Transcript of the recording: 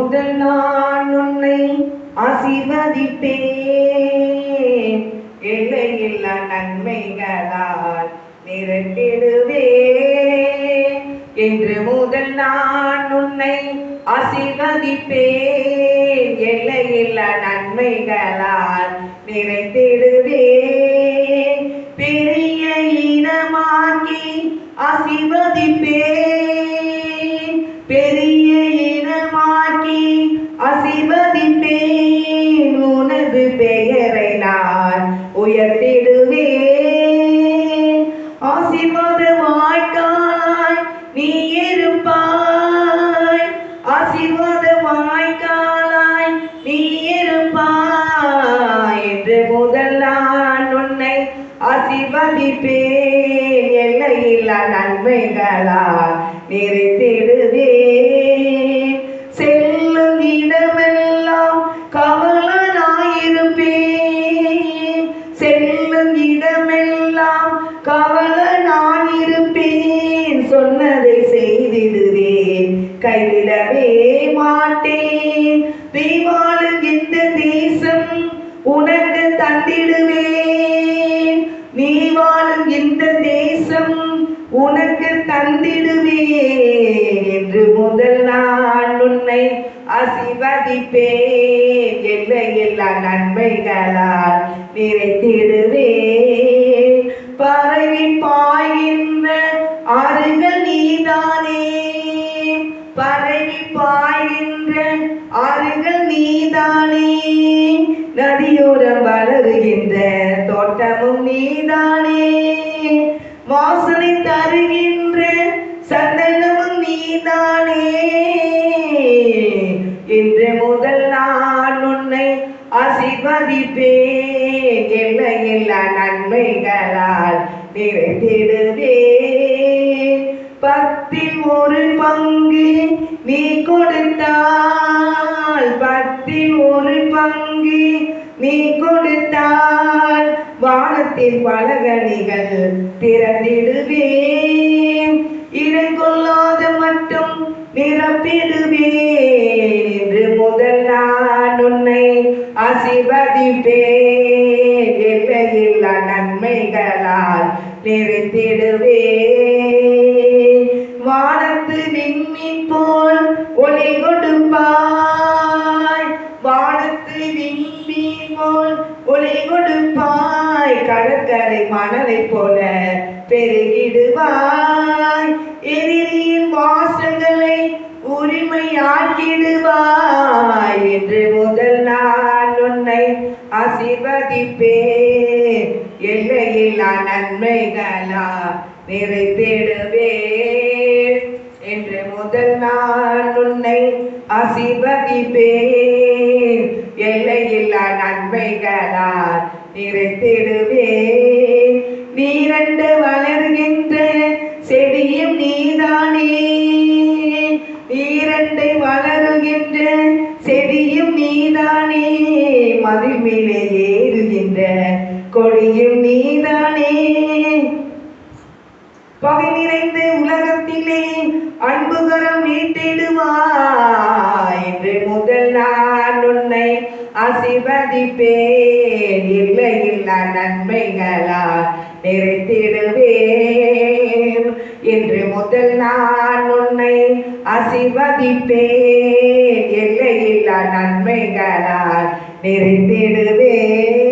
முதல் நான் உன்னை ஆசீர்வதிப்பேன். எல்லையில்லா நன்மைகளால் நிரப்பிடுவேன் என்று முதல் நான் உன்னை ஆசீர்வதிப்பேன். எல்லையில்லா நன்மைகளால் நிறைத்திடுவேன் பெரிய இனமாக்கி ஆசீர்வதிப்பேன். ஆசீர்வதிப்பேன் உனது பெயரை நான் உயர்த்திடுவேன். ஆசீர்வாத வாய்க்காய் நீ இருப்பாய். ஆசீர்வாத வாய்க்காலாய் நீ இருப்பாய் என்று முதல் நான் உன்னை ஆசீர்வதிப்பேன் எல்லையில்லா நன்மைகளால் நிறைத்திடுவேன் கைவிடவே மாட்டேன். நீ இந்த தேசம் உனக்கு தந்திடுவேன். நீ வாழும் இந்த தேசம் உனக்கு தந்திடுவேன் என்று முதல் நான் உன்னை ஆசிர்வதிப்பேன் எல்லை எல்லா நன்மைகளால் நிறைத்திடுவேன். பரவி பாய்கின்ற ஆறுகள் நீதான் பாய்கின்ற ஆறுகள் நீதானே. நதியோரம் வளருகின்ற தோட்டமும் நீதானே. வாசனை தருகின்ற சந்தனமும் நீதானே. இன்று முதல் நான் உன்னை ஆசிர்வதிப்பேன். என்ன எல்லா நன்மைகளால் நிறைந்திடுதே பத்தில் ஒரு பங்கு நீ கொடுத்தால் பத்தில் ஒரு பங்கு. நீ கொடுத்தால் வானத்தின் பலகணிகள் திறந்திடுவேன். இடை கொள்ளாத மட்டும் நிரப்பிடுவேன். என்று முதல் நான் உன்னை ஆசீர்வதிப்பேன். எல்லையில்லா நன்மைகளால் நிறைத்திடுவேன் வானத்து விண்மீன் போல் ஒளி கொடுப்பாய். வானத்து விண்மீன் போல் ஒளி கொடுப்பாய். கடற்கரை மணலை போல பெருகிடுவாய். எதிரியின் வாசங்களை உரிமையாக்கிடுவாய். என்று முதல் நான் உன்னை ஆசீர்வதிப்பேன். எல்லையில்லா நன்மைகளா நிறைத்திடுவேன் என்று முதல் நான் உன்னை ஆசீர்வதிப்பேன் எல்லையில்லா நன்மைகளால் நிறைத்திடுவேன். நீரண்டு வளர்கின்ற செடியும் நீதானே. நீரண்டை வளருகின்ற செடியும் நீதானே. மதில் மேலே ஏறுகின்ற கொடியும் நீதானே. பகை நிறைந்த அன்புகரம் நீட்டிடுவாய். என்று முதல் நான் உன்னை ஆசீர்வதிப்பேன். இல்லை இல்லா நன்மைகளால் நிறைத்திடுவேன். என்று முதல் நான் உன்னை ஆசீர்வதிப்பேன். இல்லை இல்லா நன்மைகளால் நிறைத்திடுவேன்.